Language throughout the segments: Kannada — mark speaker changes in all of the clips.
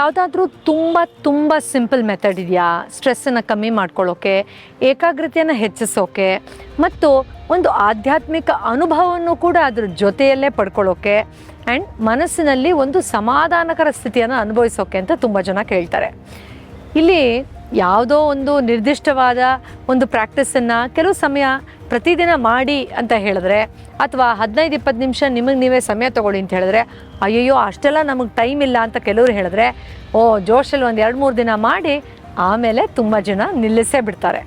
Speaker 1: ಯಾವುದಾದ್ರೂ ತುಂಬ ತುಂಬ ಸಿಂಪಲ್ ಮೆಥಡ್ ಇದೆಯಾ? ಸ್ಟ್ರೆಸ್ಸನ್ನು ಕಮ್ಮಿ ಮಾಡ್ಕೊಳ್ಳೋಕೆ, ಏಕಾಗ್ರತೆಯನ್ನು ಹೆಚ್ಚಿಸೋಕೆ, ಮತ್ತು ಒಂದು ಆಧ್ಯಾತ್ಮಿಕ ಅನುಭವವನ್ನು ಕೂಡ ಅದ್ರ ಜೊತೆಯಲ್ಲೇ ಪಡ್ಕೊಳ್ಳೋಕೆ ಆ್ಯಂಡ್ ಮನಸ್ಸಿನಲ್ಲಿ ಒಂದು ಸಮಾಧಾನಕರ ಸ್ಥಿತಿಯನ್ನು ಅನುಭವಿಸೋಕೆ ಅಂತ ತುಂಬ ಜನ ಕೇಳ್ತಾರೆ. ಇಲ್ಲಿ ಯಾವುದೋ ಒಂದು ನಿರ್ದಿಷ್ಟವಾದ ಒಂದು ಪ್ರಾಕ್ಟೀಸನ್ನು ಕೆಲವು ಸಮಯ ಪ್ರತಿದಿನ ಮಾಡಿ ಅಂತ ಹೇಳಿದ್ರೆ, ಅಥವಾ ಹದಿನೈದು ಇಪ್ಪತ್ತು ನಿಮಿಷ ನಿಮಗೆ ನೀವೇ ಸಮಯ ತಗೊಳ್ಳಿ ಅಂತ ಹೇಳಿದ್ರೆ, ಅಯ್ಯಯ್ಯೋ, ಅಷ್ಟೆಲ್ಲ ನಮಗೆ ಟೈಮ್ ಇಲ್ಲ ಅಂತ ಕೆಲವರು ಹೇಳಿದ್ರೆ, ಓ, ಜೋಶಲ್ಲಿ ಒಂದು ಎರಡು ಮೂರು ದಿನ ಮಾಡಿ ಆಮೇಲೆ ತುಂಬ ಜನ ನಿಲ್ಲಿಸೇ ಬಿಡ್ತಾರೆ.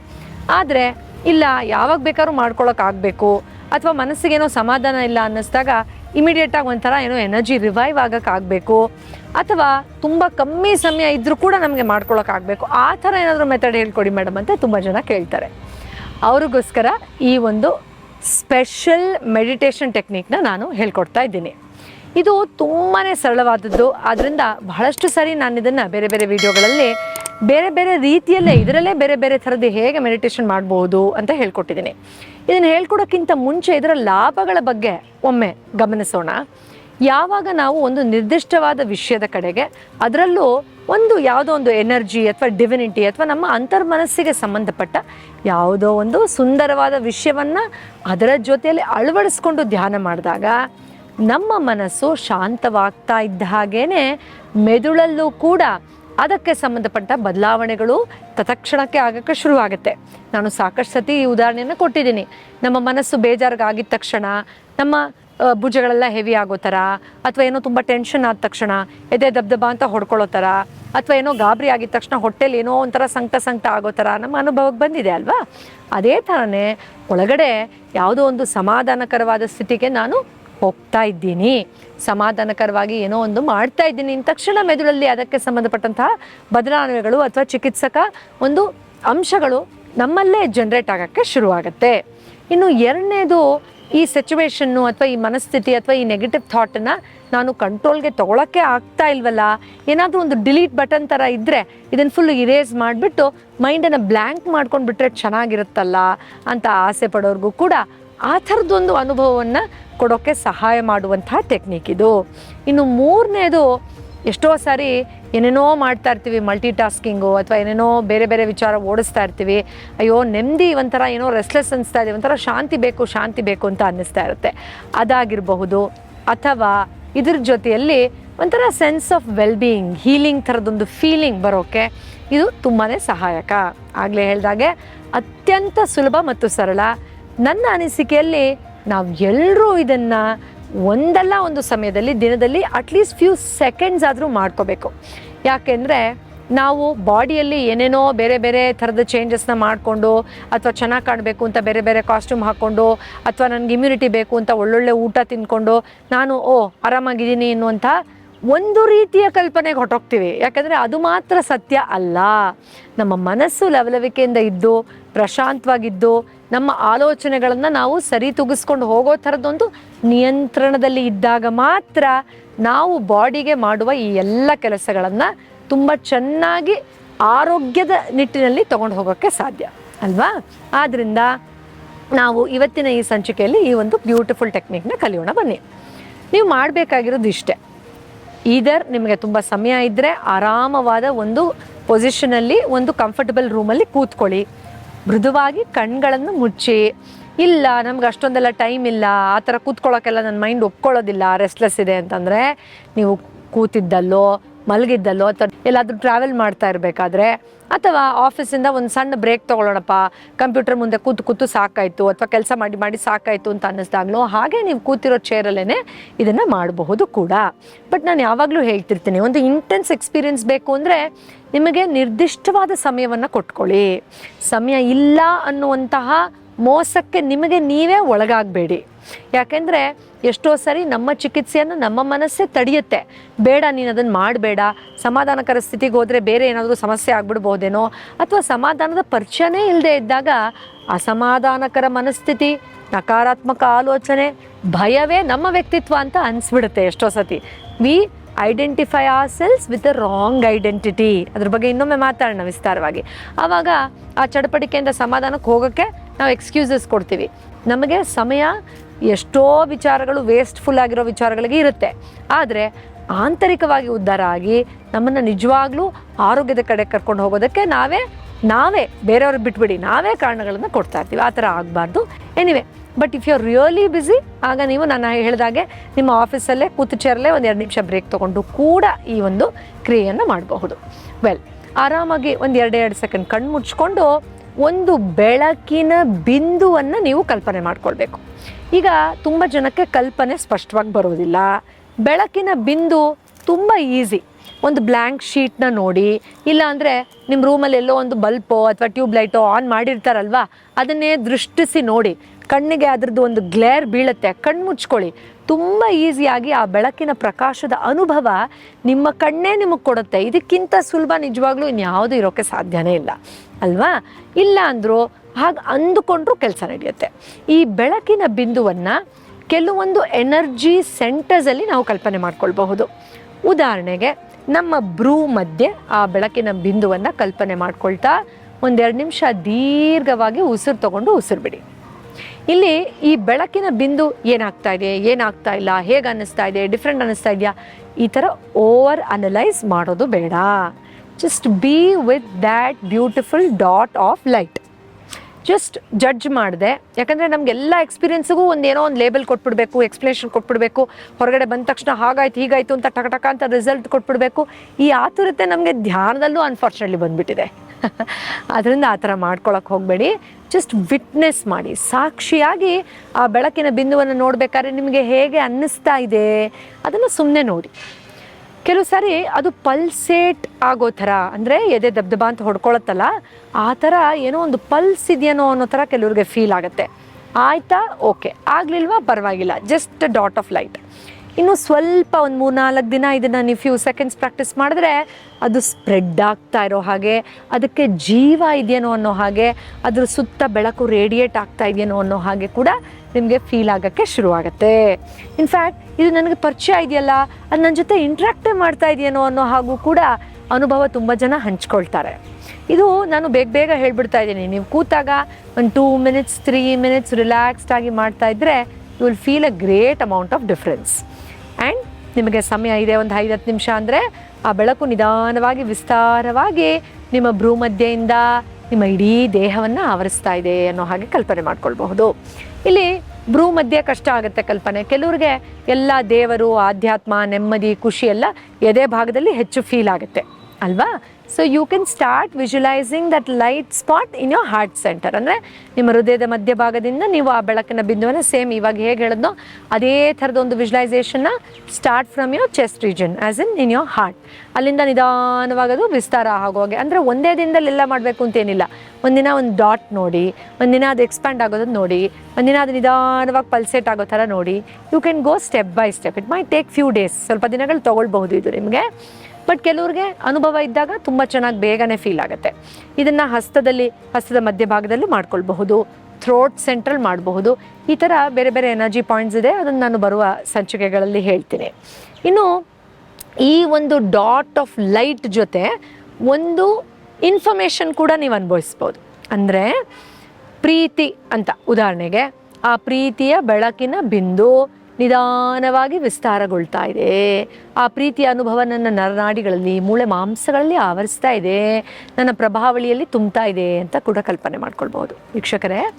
Speaker 1: ಆದರೆ, ಇಲ್ಲ, ಯಾವಾಗ ಬೇಕಾದ್ರೂ ಮಾಡ್ಕೊಳ್ಳೋಕ್ಕಾಗಬೇಕು ಅಥವಾ ಮನಸ್ಸಿಗೇನೋ ಸಮಾಧಾನ ಇಲ್ಲ ಅನ್ನಿಸ್ದಾಗ ಇಮಿಡಿಯೇಟಾಗಿ ಒಂಥರ ಏನೋ ಎನರ್ಜಿ ರಿವೈವ್ ಆಗೋಕ್ಕಾಗಬೇಕು ಅಥವಾ ತುಂಬ ಕಮ್ಮಿ ಸಮಯ ಇದ್ದರೂ ಕೂಡ ನಮಗೆ ಮಾಡ್ಕೊಳ್ಳೋಕ್ಕಾಗಬೇಕು ಆ ಥರ ಏನಾದರೂ ಮೆಥಡ್ ಹೇಳ್ಕೊಡಿ ಮೇಡಮ್ ಅಂತ ತುಂಬ ಜನ ಕೇಳ್ತಾರೆ. ಅವ್ರಿಗೋಸ್ಕರ ಈ ಒಂದು ಸ್ಪೆಷಲ್ ಮೆಡಿಟೇಷನ್ ಟೆಕ್ನಿಕ್ನ ನಾನು ಹೇಳ್ಕೊಡ್ತಾ ಇದ್ದೀನಿ. ಇದು ತುಂಬಾ ಸರಳವಾದದ್ದು. ಆದ್ದರಿಂದ ಬಹಳಷ್ಟು ಸಾರಿ ನಾನು ಇದನ್ನು ಬೇರೆ ಬೇರೆ ವಿಡಿಯೋಗಳಲ್ಲಿ ಬೇರೆ ಬೇರೆ ರೀತಿಯಲ್ಲೇ, ಇದರಲ್ಲೇ ಬೇರೆ ಬೇರೆ ಥರದ್ದು ಹೇಗೆ ಮೆಡಿಟೇಷನ್ ಮಾಡ್ಬೋದು ಅಂತ ಹೇಳ್ಕೊಟ್ಟಿದ್ದೀನಿ. ಇದನ್ನು ಹೇಳ್ಕೊಡೋಕ್ಕಿಂತ ಮುಂಚೆ ಇದರ ಲಾಭಗಳ ಬಗ್ಗೆ ಒಮ್ಮೆ ಗಮನಿಸೋಣ. ಯಾವಾಗ ನಾವು ಒಂದು ನಿರ್ದಿಷ್ಟವಾದ ವಿಷಯದ ಕಡೆಗೆ ಅದರಲ್ಲೂ ಒಂದು ಯಾವುದೋ ಒಂದು ಎನರ್ಜಿ ಅಥವಾ ಡಿವಿನಿಟಿ ಅಥವಾ ನಮ್ಮ ಅಂತರ್ಮನಸ್ಸಿಗೆ ಸಂಬಂಧಪಟ್ಟ ಯಾವುದೋ ಒಂದು ಸುಂದರವಾದ ವಿಷಯವನ್ನು ಅದರ ಜೊತೆಯಲ್ಲಿ ಅಳವಡಿಸ್ಕೊಂಡು ಧ್ಯಾನ ಮಾಡಿದಾಗ ನಮ್ಮ ಮನಸ್ಸು ಶಾಂತವಾಗ್ತಾ ಇದ್ದ ಹಾಗೇ ಮೆದುಳಲ್ಲೂ ಕೂಡ ಅದಕ್ಕೆ ಸಂಬಂಧಪಟ್ಟ ಬದಲಾವಣೆಗಳು ತತ್ಕ್ಷಣಕ್ಕೆ ಆಗೋಕ್ಕೆ ಶುರುವಾಗುತ್ತೆ. ನಾನು ಸಾಕಷ್ಟು ಸತಿ ಈ ಉದಾಹರಣೆಯನ್ನು ಕೊಟ್ಟಿದ್ದೀನಿ. ನಮ್ಮ ಮನಸ್ಸು ಬೇಜಾರಿಗಾಗಿದ್ದ ತಕ್ಷಣ ನಮ್ಮ ಭುಜಗಳೆಲ್ಲ ಹೆವಿ ಆಗೋ ಥರ ಅಥವಾ ಏನೋ ತುಂಬ ಟೆನ್ಷನ್ ಆದ ತಕ್ಷಣ, ಎದೆ ದಬ್ದಬ ಅಂತ ಹೊಡ್ಕೊಳ್ಳೋ ಥರ ಅಥವಾ ಏನೋ ಗಾಬರಿ ಆಗಿದ ತಕ್ಷಣ ಹೊಟ್ಟೆಲಿ ಏನೋ ಒಂಥರ ಸಂಕಟ ಸಂಕಟ ಆಗೋ ಥರ ನಮ್ಮ ಅನುಭವಕ್ಕೆ ಬಂದಿದೆ ಅಲ್ವಾ? ಅದೇ ಥರನೇ ಒಳಗಡೆ ಯಾವುದೋ ಒಂದು ಸಮಾಧಾನಕರವಾದ ಸ್ಥಿತಿಗೆ ನಾನು ಹೋಗ್ತಾ ಇದ್ದೀನಿ. ಸಮಾಧಾನಕರವಾಗಿ ಏನೋ ಒಂದು ಮಾಡ್ತಾ ಇದ್ದೀನಿ. ತಕ್ಷಣ ಮೆದುಳಲ್ಲಿ ಅದಕ್ಕೆ ಸಂಬಂಧಪಟ್ಟಂತಹ ಬದಲಾವಣೆಗಳು ಅಥವಾ ಚಿಕಿತ್ಸಕ ಒಂದು ಅಂಶಗಳು ನಮ್ಮಲ್ಲೇ ಜನ್ರೇಟ್ ಆಗೋಕ್ಕೆ ಶುರುವಾಗತ್ತೆ. ಇನ್ನು ಎರಡನೇದು ಈ ಸಿಚುವೇಶನ್ನು ಅಥವಾ ಈ ಮನಸ್ಥಿತಿ ಅಥವಾ ಈ ನೆಗೆಟಿವ್ ಥಾಟನ್ನು ನಾನು ಕಂಟ್ರೋಲ್ಗೆ ತೊಗೊಳಕ್ಕೆ ಆಗ್ತಾ ಇಲ್ವಲ್ಲ? ಏನಾದರೂ ಒಂದು ಡಿಲೀಟ್ ಬಟನ್ ಥರ ಇದ್ದರೆ ಇದನ್ನು ಫುಲ್ ಇರೇಸ್ ಮಾಡಿಬಿಟ್ಟು ಮೈಂಡನ್ನು ಬ್ಲ್ಯಾಂಕ್ ಮಾಡ್ಕೊಂಡು ಬಿಟ್ಟರೆ ಚೆನ್ನಾಗಿರುತ್ತಲ್ಲ ಅಂತ ಆಸೆ ಪಡೋರ್ಗೂ ಕೂಡ ಆ ಥರದ್ದೊಂದು ಅನುಭವವನ್ನು ಕೊಡೋಕ್ಕೆ ಸಹಾಯ ಮಾಡುವಂತಹ ಟೆಕ್ನಿಕ್ ಇದು. ಇನ್ನು ಮೂರನೇದು ಎಷ್ಟೋ ಸಾರಿ ಏನೇನೋ ಮಾಡ್ತಾ ಇರ್ತೀವಿ ಮಲ್ಟಿ ಟಾಸ್ಕಿಂಗು ಅಥವಾ ಏನೇನೋ ಬೇರೆ ಬೇರೆ ವಿಚಾರ ಓಡಿಸ್ತಾ ಇರ್ತೀವಿ. ಅಯ್ಯೋ, ನೆಮ್ಮದಿ ಒಂಥರ ಏನೋ ರೆಸ್ಲೆಸ್ ಅನಿಸ್ತಾ ಇದೆ, ಒಂಥರ ಶಾಂತಿ ಬೇಕು ಶಾಂತಿ ಬೇಕು ಅಂತ ಅನ್ನಿಸ್ತಾ ಇರುತ್ತೆ. ಅದಾಗಿರಬಹುದು, ಅಥವಾ ಇದ್ರ ಜೊತೆಯಲ್ಲಿ ಒಂಥರ sense of well being healing ಥರದೊಂದು feeling ಬರೋಕ್ಕೆ ಇದು ತುಂಬಾ ಸಹಾಯಕ. ಆಗಲೇ ಹೇಳಿದಾಗೆ ಅತ್ಯಂತ ಸುಲಭ ಮತ್ತು ಸರಳ. ನನ್ನ ಅನಿಸಿಕೆಯಲ್ಲಿ ನಾವು ಎಲ್ಲರೂ ಇದನ್ನು ಒಂದಲ್ಲ ಒಂದು ಸಮಯದಲ್ಲಿ, ದಿನದಲ್ಲಿ ಅಟ್ಲೀಸ್ಟ್ ಫ್ಯೂ ಸೆಕೆಂಡ್ಸ್ ಆದರೂ ಮಾಡ್ಕೋಬೇಕು. ಯಾಕೆಂದರೆ ನಾವು ಬಾಡಿಯಲ್ಲಿ ಏನೇನೋ ಬೇರೆ ಬೇರೆ ಥರದ ಚೇಂಜಸ್ನ ಮಾಡಿಕೊಂಡು, ಅಥವಾ ಚೆನ್ನಾಗಿ ಕಾಣಬೇಕು ಅಂತ ಬೇರೆ ಬೇರೆ ಕಾಸ್ಟ್ಯೂಮ್ ಹಾಕ್ಕೊಂಡು ಅಥವಾ ನನಗೆ ಇಮ್ಯುನಿಟಿ ಬೇಕು ಅಂತ ಒಳ್ಳೊಳ್ಳೆ ಊಟ ತಿಂದ್ಕೊಂಡು, ನಾನು, ಓ, ಆರಾಮಾಗಿದ್ದೀನಿ ಅನ್ನುವಂಥ ಒಂದು ರೀತಿಯ ಕಲ್ಪನೆಗೆ ಹೊಟ್ಟೋಗ್ತೀವಿ ಯಾಕಂದರೆ ಅದು ಮಾತ್ರ ಸತ್ಯ ಅಲ್ಲ. ನಮ್ಮ ಮನಸ್ಸು ಲವಲವಿಕೆಯಿಂದ ಇದ್ದು, ಪ್ರಶಾಂತವಾಗಿದ್ದು ನಮ್ಮ ಆಲೋಚನೆಗಳನ್ನು ನಾವು ಸರಿ ತೂಗಿಸ್ಕೊಂಡು ಹೋಗೋ ಥರದ್ದೊಂದು ನಿಯಂತ್ರಣದಲ್ಲಿ ಇದ್ದಾಗ ಮಾತ್ರ ನಾವು ಬಾಡಿಗೆ ಮಾಡುವ ಈ ಎಲ್ಲ ಕೆಲಸಗಳನ್ನು ತುಂಬ ಚೆನ್ನಾಗಿ ಆರೋಗ್ಯದ ನಿಟ್ಟಿನಲ್ಲಿ ತಗೊಂಡು ಹೋಗೋಕ್ಕೆ ಸಾಧ್ಯ, ಅಲ್ವಾ? ಆದ್ದರಿಂದ ನಾವು ಇವತ್ತಿನ ಈ ಸಂಚಿಕೆಯಲ್ಲಿ ಈ ಒಂದು ಬ್ಯೂಟಿಫುಲ್ ಟೆಕ್ನಿಕ್ನ ಕಲಿಯೋಣ ಬನ್ನಿ. ನೀವು ಮಾಡಬೇಕಾಗಿರೋದು ಇಷ್ಟೇ. ಈದರ್ ನಿಮಗೆ ತುಂಬ ಸಮಯ ಇದ್ದರೆ ಆರಾಮವಾದ ಒಂದು ಪೊಸಿಷನಲ್ಲಿ ಒಂದು ಕಂಫರ್ಟಬಲ್ ರೂಮಲ್ಲಿ ಕೂತ್ಕೊಳ್ಳಿ. ಮೃದುವಾಗಿ ಕಣ್ಗಳನ್ನು ಮುಚ್ಚಿ, ಇಲ್ಲ, ನಮ್ಗೆ ಅಷ್ಟೊಂದೆಲ್ಲ ಟೈಮ್ ಇಲ್ಲ, ಆ ಥರ ಕೂತ್ಕೊಳ್ಳೋಕ್ಕೆಲ್ಲ ನನ್ನ ಮೈಂಡ್ ಒಪ್ಕೊಳ್ಳೋದಿಲ್ಲ ರೆಸ್ಟ್ಲೆಸ್ ಇದೆ ಅಂತಂದರೆ, ನೀವು ಕೂತಿದ್ದಲ್ಲೋ ಮಲಗಿದ್ದಲ್ಲೋ ಅಥವಾ ಎಲ್ಲಾದರೂ ಟ್ರಾವೆಲ್ ಮಾಡ್ತಾ ಇರಬೇಕಾದ್ರೆ, ಅಥವಾ ಆಫೀಸಿಂದ ಒಂದು ಸಣ್ಣ ಬ್ರೇಕ್ ತೊಗೊಳ್ಳೋಣಪ್ಪ ಕಂಪ್ಯೂಟರ್ ಮುಂದೆ ಕೂತು ಕೂತು ಸಾಕಾಯಿತು, ಅಥವಾ ಕೆಲಸ ಮಾಡಿ ಮಾಡಿ ಸಾಕಾಯಿತು ಅಂತ ಅನ್ನಿಸ್ದಾಗ್ಲೂ, ಹಾಗೆ ನೀವು ಕೂತಿರೋ ಚೇರಲ್ಲೇ ಇದನ್ನು ಮಾಡಬಹುದು ಕೂಡ. ಬಟ್ ನಾನು ಯಾವಾಗಲೂ ಹೇಳ್ತಿರ್ತೀನಿ, ಒಂದು ಇಂಟೆನ್ಸ್ ಎಕ್ಸ್ಪೀರಿಯನ್ಸ್ ಬೇಕು ಅಂದರೆ ನಿಮಗೆ ನಿರ್ದಿಷ್ಟವಾದ ಸಮಯವನ್ನು ಕೊಟ್ಕೊಳ್ಳಿ. ಸಮಯ ಇಲ್ಲ ಅನ್ನುವಂತಹ ಮೋಸಕ್ಕೆ ನಿಮಗೆ ನೀವೇ ಒಳಗಾಗಬೇಡಿ. ಯಾಕೆಂದರೆ ಎಷ್ಟೋ ಸರಿ ನಮ್ಮ ಚಿಕಿತ್ಸೆಯನ್ನು ನಮ್ಮ ಮನಸ್ಸೇ ತಡೆಯುತ್ತೆ. ಬೇಡ, ನೀನು ಅದನ್ನು ಮಾಡಬೇಡ. ಸಮಾಧಾನಕರ ಸ್ಥಿತಿಗೆ ಹೋದರೆ ಬೇರೆ ಏನಾದರೂ ಸಮಸ್ಯೆ ಆಗ್ಬಿಡ್ಬೋದೇನೋ ಅಥವಾ ಸಮಾಧಾನದ ಪರಿಚಯನೇ ಇಲ್ಲದೆ ಇದ್ದಾಗ ಅಸಮಾಧಾನಕರ ಮನಸ್ಥಿತಿ, ನಕಾರಾತ್ಮಕ ಆಲೋಚನೆ, ಭಯವೇ ನಮ್ಮ ವ್ಯಕ್ತಿತ್ವ ಅಂತ ಅನಿಸ್ಬಿಡುತ್ತೆ ಎಷ್ಟೋ ಸತಿ. We identify our selves with a wrong identity ಅದ್ರ ಬಗ್ಗೆ ಇನ್ನೊಮ್ಮೆ ಮಾತಾಡೋಣ ವಿಸ್ತಾರವಾಗಿ. ಆವಾಗ ಆ ಚಡಪಡಿಕೆಯಿಂದ ಸಮಾಧಾನಕ್ಕೆ ಹೋಗೋಕ್ಕೆ ನಾವು ಎಕ್ಸ್ಕ್ಯೂಸಸ್ ಕೊಡ್ತೀವಿ. ನಮಗೆ ಸಮಯ ಎಷ್ಟೋ ವಿಚಾರಗಳು ವೇಸ್ಟ್ಫುಲ್ ಆಗಿರೋ ವಿಚಾರಗಳಿಗೆ ಇರುತ್ತೆ. ಆದರೆ ಆಂತರಿಕವಾಗಿ ಉದ್ಧಾರ ಆಗಿ ನಮ್ಮನ್ನು ನಿಜವಾಗ್ಲೂ ಆರೋಗ್ಯದ ಕಡೆ ಕರ್ಕೊಂಡು ಹೋಗೋದಕ್ಕೆ ನಾವೇ ನಾವೇ ಬೇರೆಯವ್ರಿಗೆ ಬಿಟ್ಬಿಡಿ, ನಾವೇ ಕಾರಣಗಳನ್ನು ಕೊಡ್ತಾ ಇರ್ತೀವಿ. ಆ ಥರ ಆಗಬಾರ್ದು. Anyway but if you are really busy ಆಗ ನೀವು ನಾನು ಹೇಳಿದಾಗೆ ನಿಮ್ಮ ಆಫೀಸಲ್ಲೇ ಕೂತು ಚೇರಲ್ಲೇ ಒಂದು ಎರಡು ನಿಮಿಷ ಬ್ರೇಕ್ ತೊಗೊಂಡು ಕೂಡ ಈ ಒಂದು ಕ್ರಿಯೆಯನ್ನು ಮಾಡಬಹುದು. ವೆಲ್ ಆರಾಮಾಗಿ ಒಂದು ಎರಡು ಎರಡು ಸೆಕೆಂಡ್ ಕಣ್ಣು ಮುಚ್ಕೊಂಡು ಒಂದು ಬೆಳಕಿನ ಬಿಂದುವನ್ನು ನೀವು ಕಲ್ಪನೆ ಮಾಡ್ಕೊಳ್ಬೇಕು. ಈಗ ತುಂಬ ಜನಕ್ಕೆ ಕಲ್ಪನೆ ಸ್ಪಷ್ಟವಾಗಿ ಬರೋದಿಲ್ಲ. ಬೆಳಕಿನ ಬಿಂದು ತುಂಬ ಈಸಿ. ಒಂದು ಬ್ಲ್ಯಾಂಕ್ ಶೀಟ್ನ ನೋಡಿ ಇಲ್ಲ ಅಂದರೆ ನಿಮ್ಮ ರೂಮಲ್ಲಿ ಎಲ್ಲೋ ಒಂದು ಬಲ್ಪೋ ಅಥವಾ ಟ್ಯೂಬ್ ಲೈಟೋ ಆನ್ ಮಾಡಿರ್ತಾರಲ್ವಾ, ಅದನ್ನೇ ದೃಷ್ಟಿಸಿ ನೋಡಿ. ಕಣ್ಣಿಗೆ ಅದರದ್ದು ಒಂದು ಗ್ಲೇರ್ ಬೀಳುತ್ತೆ ಕಣ್ಣು ಮುಚ್ಕೊಳ್ಳಿ. ತುಂಬ ಈಸಿಯಾಗಿ ಆ ಬೆಳಕಿನ ಪ್ರಕಾಶದ ಅನುಭವ ನಿಮ್ಮ ಕಣ್ಣೇ ನಿಮಗೆ ಕೊಡುತ್ತೆ. ಇದಕ್ಕಿಂತ ಸುಲಭ ನಿಜವಾಗ್ಲೂ ಇನ್ಯಾವುದೂ ಇರೋಕ್ಕೆ ಸಾಧ್ಯನೇ ಇಲ್ಲ. ಅಲ್ವಾ? ಇಲ್ಲ ಅಂದರೂ ಹಾಗೆ ಅಂದುಕೊಂಡ್ರೂ ಕೆಲಸ ನಡೆಯುತ್ತೆ. ಈ ಬೆಳಕಿನ ಬಿಂದುವನ್ನು ಕೆಲವೊಂದು ಎನರ್ಜಿ ಸೆಂಟರ್ಸಲ್ಲಿ ನಾವು ಕಲ್ಪನೆ ಮಾಡ್ಕೊಳ್ಬಹುದು. ಉದಾಹರಣೆಗೆ, ನಮ್ಮ ಬ್ರೂ ಮಧ್ಯೆ ಆ ಬೆಳಕಿನ ಬಿಂದುವನ್ನು ಕಲ್ಪನೆ ಮಾಡ್ಕೊಳ್ತಾ ಒಂದೆರಡು ನಿಮಿಷ ದೀರ್ಘವಾಗಿ ಉಸಿರು ತಗೊಂಡು ಉಸಿರು ಬಿಡಿ ಇಲ್ಲಿ ಈ ಬೆಳಕಿನ ಬಿಂದು ಏನಾಗ್ತಾ ಇದೆ, ಏನಾಗ್ತಾ ಇಲ್ಲ, ಹೇಗೆ ಅನ್ನಿಸ್ತಾ ಇದೆ, ಡಿಫ್ರೆಂಟ್ ಅನ್ನಿಸ್ತಾ ಇದೆಯಾ? ಈ ಥರ ಓವರ್ ಅನಲೈಸ್ ಮಾಡೋದು ಬೇಡ. Just be with that beautiful dot of light. Just judge ಮಾಡಿದೆ. ಯಾಕಂದರೆ ನಮಗೆಲ್ಲ ಎಕ್ಸ್ಪೀರಿಯೆನ್ಸ್ಗೂ ಒಂದು ಏನೋ ಒಂದು ಲೇಬಲ್ ಕೊಟ್ಬಿಡಬೇಕು ಎಕ್ಸ್ಪ್ಲನೇಷನ್ ಕೊಟ್ಬಿಡ್ಬೇಕು. ಹೊರಗಡೆ ಬಂದ ತಕ್ಷಣ ಹಾಗಾಯ್ತು, ಹೀಗಾಯಿತು ಅಂತ ಟಕ ಟಕ ಅಂತ ರಿಸಲ್ಟ್ ಕೊಟ್ಬಿಡಬೇಕು. ಈ ಆತುರತೆ ನಮಗೆ ಧ್ಯಾನದಲ್ಲೂ ಅನ್ಫಾರ್ಚುನೇಟ್ಲಿ ಬಂದುಬಿಟ್ಟಿದೆ. ಅದರಿಂದ ಆ ಥರ ಮಾಡ್ಕೊಳಕ್ಕೆ ಹೋಗಬೇಡಿ. ಜಸ್ಟ್ ವಿಟ್ನೆಸ್ ಮಾಡಿ. ಸಾಕ್ಷಿಯಾಗಿ ಆ ಬೆಳಕಿನ ಬಿಂದುವನ್ನು ನೋಡಬೇಕಾದ್ರೆ ನಿಮಗೆ ಹೇಗೆ ಅನ್ನಿಸ್ತಾ ಇದೆ, ಅದನ್ನು ಸುಮ್ಮನೆ ನೋಡಿ. ಕೆಲವು ಸಾರಿ ಅದು ಪಲ್ಸೇಟ್ ಆಗೋ ಥರ, ಅಂದರೆ ಎದೆ ದಬ್ದಬ ಅಂತ ಹೊಡ್ಕೊಳತ್ತಲ್ಲ, ಆ ಥರ ಏನೋ ಒಂದು ಪಲ್ಸ್ ಇದೆಯೇನೋ ಅನ್ನೋ ಥರ ಕೆಲವ್ರಿಗೆ ಫೀಲ್ ಆಗುತ್ತೆ. ಆಯಿತಾ? ಓಕೆ ಆಗಲಿಲ್ವಾ? ಪರವಾಗಿಲ್ಲ. ಜಸ್ಟ್ ಡಾಟ್ ಆಫ್ ಲೈಟ್ ಇನ್ನು ಸ್ವಲ್ಪ ಒಂದು ಮೂರ್ನಾಲ್ಕು ದಿನ ಇದನ್ನು ನೀವು ಫ್ಯೂ ಸೆಕೆಂಡ್ಸ್ ಪ್ರಾಕ್ಟೀಸ್ ಮಾಡಿದ್ರೆ ಅದು ಸ್ಪ್ರೆಡ್ ಆಗ್ತಾ ಇರೋ ಹಾಗೆ, ಅದಕ್ಕೆ ಜೀವ ಇದೆಯೇನೋ ಅನ್ನೋ ಹಾಗೆ, ಅದ್ರ ಸುತ್ತ ಬೆಳಕು ರೇಡಿಯೇಟ್ ಆಗ್ತಾ ಇದೆಯೇನೋ ಅನ್ನೋ ಹಾಗೆ ಕೂಡ ನಿಮಗೆ ಫೀಲ್ ಆಗೋಕ್ಕೆ ಶುರುವಾಗುತ್ತೆ. ಇನ್ಫ್ಯಾಕ್ಟ್ ಇದು ನನಗೆ ಪರಿಚಯ ಇದೆಯಲ್ಲ? ಅದು ನನ್ನ ಜೊತೆ ಇಂಟ್ರ್ಯಾಕ್ಟೇ ಮಾಡ್ತಾ ಇದೆಯೇನೋ ಅನ್ನೋ ಹಾಗೂ ಕೂಡ ಅನುಭವ ತುಂಬ ಜನ ಹಂಚ್ಕೊಳ್ತಾರೆ. ಇದು ನಾನು ಬೇಗ ಬೇಗ ಹೇಳ್ಬಿಡ್ತಾ ಇದ್ದೀನಿ. ನೀವು ಕೂತಾಗ ಒಂದು two minutes three minutes relaxed ಆಗಿ ಮಾಡ್ತಾ ಇದ್ದರೆ you will feel a great amount of difference and ನಿಮಗೆ ಸಮಯ ಇದೆ ಒಂದು ಐದು ಹತ್ತು ನಿಮಿಷ ಅಂದರೆ ಆ ಬೆಳಕು ನಿಧಾನವಾಗಿ ವಿಸ್ತಾರವಾಗಿ ನಿಮ್ಮ ಭ್ರೂಮಧ್ಯೆಯಿಂದ ನಿಮ್ಮ ಇಡೀ ದೇಹವನ್ನು ಆವರಿಸ್ತಾ ಇದೆ ಅನ್ನೋ ಹಾಗೆ ಕಲ್ಪನೆ ಮಾಡ್ಕೊಳ್ಬಹುದು. ಇಲ್ಲಿ ಭ್ರೂ ಮಧ್ಯೆ ಕಷ್ಟ ಆಗುತ್ತೆ ಕಲ್ಪನೆ. ಕೆಲವ್ರಿಗೆ ಎಲ್ಲ ದೇವರು, ಆಧ್ಯಾತ್ಮ, ನೆಮ್ಮದಿ, ಖುಷಿ ಎಲ್ಲ ಎದೆ ಭಾಗದಲ್ಲಿ ಹೆಚ್ಚು ಫೀಲ್ ಆಗುತ್ತೆ. ಅಲ್ವಾ? So you can start visualising that light spot in your heart centre ಅಂದರೆ ನಿಮ್ಮ ಹೃದಯದ ಮಧ್ಯಭಾಗದಿಂದ ನೀವು ಆ ಬೆಳಕಿನ ಬಿಂದುವನ್ನು ಸೇಮ್ ಇವಾಗ ಹೇಗೆ ಹೇಳಿದ್ನೋ, ಅದೇ ಥರದ ಒಂದು ವಿಜುಲೈಸೇಷನ್ನ start from your chest region as in in your heart ಅಲ್ಲಿಂದ ನಿಧಾನವಾಗೋದು ವಿಸ್ತಾರ ಆಗೋಗೆ ಅಂದರೆ ಒಂದೇ ದಿನದಲ್ಲೆಲ್ಲ ಮಾಡಬೇಕು ಅಂತೇನಿಲ್ಲ ಒಂದಿನ ಒಂದು ಡಾಟ್ ನೋಡಿ, ಒಂದಿನ ಅದು ಎಕ್ಸ್ಪ್ಯಾಂಡ್ ಆಗೋದನ್ನು ನೋಡಿ, ಒಂದಿನ ಅದು ನಿಧಾನವಾಗಿ ಪಲ್ಸೇಟ್ ಆಗೋ ಥರ ನೋಡಿ. You can go step by step it may take few days ಸ್ವಲ್ಪ ದಿನಗಳು ತೊಗೊಳ್ಬಹುದು ಇದು ನಿಮಗೆ. ಬಟ್ ಕೆಲವ್ರಿಗೆ ಅನುಭವ ಇದ್ದಾಗ ತುಂಬ ಚೆನ್ನಾಗಿ ಬೇಗನೆ ಫೀಲ್ ಆಗುತ್ತೆ. ಇದನ್ನು ಹಸ್ತದಲ್ಲಿ, ಹಸ್ತದ ಮಧ್ಯಭಾಗದಲ್ಲೂ ಮಾಡ್ಕೊಳ್ಬಹುದು ಥ್ರೋಟ್ ಸೆಂಟ್ರಲ್ ಮಾಡಬಹುದು. ಈ ಥರ ಬೇರೆ ಬೇರೆ ಎನರ್ಜಿ ಪಾಯಿಂಟ್ಸ್ ಇದೆ, ಅದನ್ನು ನಾನು ಬರುವ ಸಂಚಿಕೆಗಳಲ್ಲಿ ಹೇಳ್ತೀನಿ. ಇನ್ನು ಈ ಒಂದು ಡಾಟ್ ಆಫ್ ಲೈಟ್ ಜೊತೆ ಒಂದು ಇನ್ಫಾರ್ಮೇಷನ್ ಕೂಡ ನೀವು ಅನುಭವಿಸ್ಬೋದು. ಅಂದರೆ ಪ್ರೀತಿ ಅಂತ ಉದಾಹರಣೆಗೆ, ಆ ಪ್ರೀತಿಯ ಬೆಳಕಿನ ಬಿಂದು ನಿಧಾನವಾಗಿ ವಿಸ್ತಾರಗೊಳ್ತಾ ಇದೆ. ಆ ಪ್ರೀತಿಯ ಅನುಭವ ನನ್ನ ನರನಾಡಿಗಳಲ್ಲಿ, ಮೂಳೆ ಮಾಂಸಗಳಲ್ಲಿ ಆವರಿಸ್ತಾ ಇದೆ. ನನ್ನ ಪ್ರಭಾವಳಿಯಲ್ಲಿ ತುಂಬ್ತಾ ಇದೆ ಅಂತ ಕೂಡ ಕಲ್ಪನೆ ಮಾಡ್ಕೊಳ್ಬೋದು ವೀಕ್ಷಕರೇ,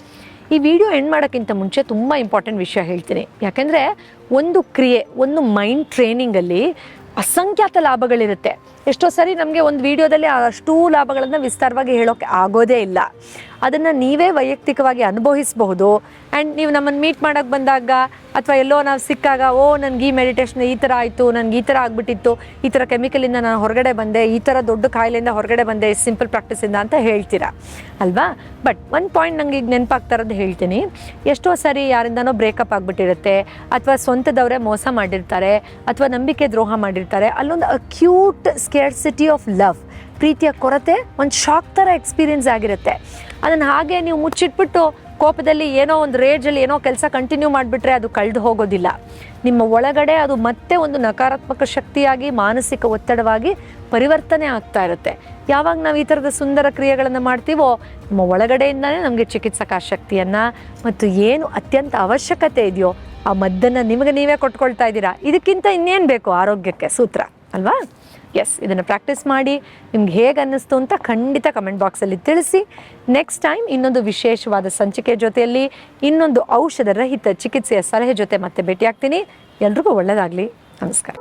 Speaker 1: ಈ ವಿಡಿಯೋ ಎಂಡ್ ಮಾಡೋಕ್ಕಿಂತ ಮುಂಚೆ ತುಂಬ ಇಂಪಾರ್ಟೆಂಟ್ ವಿಷಯ ಹೇಳ್ತೀನಿ. ಯಾಕೆಂದರೆ, ಒಂದು ಕ್ರಿಯೆ, ಒಂದು ಮೈಂಡ್ ಟ್ರೈನಿಂಗಲ್ಲಿ ಅಸಂಖ್ಯಾತ ಲಾಭಗಳಿರುತ್ತೆ. ಎಷ್ಟೋ ಸರಿ ನಮಗೆ ಒಂದು ವಿಡಿಯೋದಲ್ಲಿ ಅಷ್ಟೂ ಲಾಭಗಳನ್ನು ವಿಸ್ತಾರವಾಗಿ ಹೇಳೋಕ್ಕೆ ಆಗೋದೇ ಇಲ್ಲ. ಅದನ್ನು ನೀವೇ ವೈಯಕ್ತಿಕವಾಗಿ ಅನುಭವಿಸಬಹುದು. ಆ್ಯಂಡ್ ನೀವು ನಮ್ಮನ್ನು ಮೀಟ್ ಮಾಡೋಕ್ಕೆ ಬಂದಾಗ ಅಥವಾ ಎಲ್ಲೋ ನಾವು ಸಿಕ್ಕಾಗ, ಓ, ನನಗೆ ಈ ಮೆಡಿಟೇಷನ್ ಈ ಥರ ಆಯಿತು, ನನಗೆ ಈ ಥರ ಆಗಿಬಿಟ್ಟಿತ್ತು, ಈ ಥರ ಕೆಮಿಕಲಿಂದ ನಾನು ಹೊರಗಡೆ ಬಂದೆ, ಈ ಥರ ದೊಡ್ಡ ಕಾಯಿಲೆಯಿಂದ ಹೊರಗಡೆ ಬಂದೆ ಸಿಂಪಲ್ ಪ್ರಾಕ್ಟೀಸಿಂದ ಅಂತ ಹೇಳ್ತೀರಾ? ಅಲ್ವಾ? ಬಟ್ ಒಂದು ಪಾಯಿಂಟ್ ನನಗೆ ಈಗ ನೆನಪಾಗ್ತಾ ಇರೋದು ಹೇಳ್ತೀನಿ. ಎಷ್ಟೋ ಸರಿ ಯಾರಿಂದನೋ ಬ್ರೇಕಪ್ ಆಗಿಬಿಟ್ಟಿರುತ್ತೆ, ಅಥವಾ ಸ್ವಂತದವರೇ ಮೋಸ ಮಾಡಿರ್ತಾರೆ, ಅಥವಾ ನಂಬಿಕೆ ದ್ರೋಹ ಮಾಡಿರ್ತಾರೆ, ಅಲ್ಲೊಂದು ಅಕ್ಯೂಟ್ ಸ್ಕೇರ್ಸಿಟಿ ಆಫ್ ಲವ್ ಪ್ರೀತಿಯ ಕೊರತೆ ಒಂದು ಶಾಕ್ ಥರ ಎಕ್ಸ್ಪೀರಿಯನ್ಸ್ ಆಗಿರುತ್ತೆ. ಅದನ್ನು ಹಾಗೆ ನೀವು ಮುಚ್ಚಿಟ್ಬಿಟ್ಟು ಕೋಪದಲ್ಲಿ ಏನೋ ಒಂದು ರೇಜಲ್ಲಿ ಏನೋ ಕೆಲಸ ಕಂಟಿನ್ಯೂ ಮಾಡಿಬಿಟ್ರೆ ಅದು ಕಳೆದು ಹೋಗೋದಿಲ್ಲ. ನಿಮ್ಮ ಒಳಗಡೆ ಅದು ಮತ್ತೆ ಒಂದು ನಕಾರಾತ್ಮಕ ಶಕ್ತಿಯಾಗಿ, ಮಾನಸಿಕ ಒತ್ತಡವಾಗಿ ಪರಿವರ್ತನೆ ಆಗ್ತಾ ಇರುತ್ತೆ. ಯಾವಾಗ ನಾವು ಈ ಥರದ ಸುಂದರ ಕ್ರಿಯೆಗಳನ್ನು ಮಾಡ್ತೀವೋ, ನಿಮ್ಮ ಒಳಗಡೆಯಿಂದನೇ ನಮಗೆ ಚಿಕಿತ್ಸಕ ಶಕ್ತಿಯನ್ನು ಮತ್ತು ಏನು ಅತ್ಯಂತ ಅವಶ್ಯಕತೆ ಇದೆಯೋ, ಆ ಮದ್ದನ್ನು ನಿಮಗೆ ನೀವೇ ಕೊಟ್ಕೊಳ್ತಾ ಇದ್ದೀರಾ? ಇದಕ್ಕಿಂತ ಇನ್ನೇನು ಬೇಕು? ಆರೋಗ್ಯಕ್ಕೆ ಸೂತ್ರ, ಅಲ್ವಾ? ಎಸ್ ಇದನ್ನು ಪ್ರಾಕ್ಟೀಸ್ ಮಾಡಿ. ನಿಮ್ಗೆ ಹೇಗೆ ಅನ್ನಿಸ್ತು ಅಂತ ಖಂಡಿತ ಕಮೆಂಟ್ ಬಾಕ್ಸಲ್ಲಿ ತಿಳಿಸಿ. ನೆಕ್ಸ್ಟ್ ಟೈಮ್ ಇನ್ನೊಂದು ವಿಶೇಷವಾದ ಸಂಚಿಕೆ ಜೊತೆಯಲ್ಲಿ ಇನ್ನೊಂದು ಔಷಧ ರಹಿತ ಚಿಕಿತ್ಸೆಯ ಸಲಹೆ ಜೊತೆ ಮತ್ತೆ ಭೇಟಿಯಾಗ್ತೀನಿ. ಎಲ್ರಿಗೂ ಒಳ್ಳೆಯದಾಗಲಿ ನಮಸ್ಕಾರ.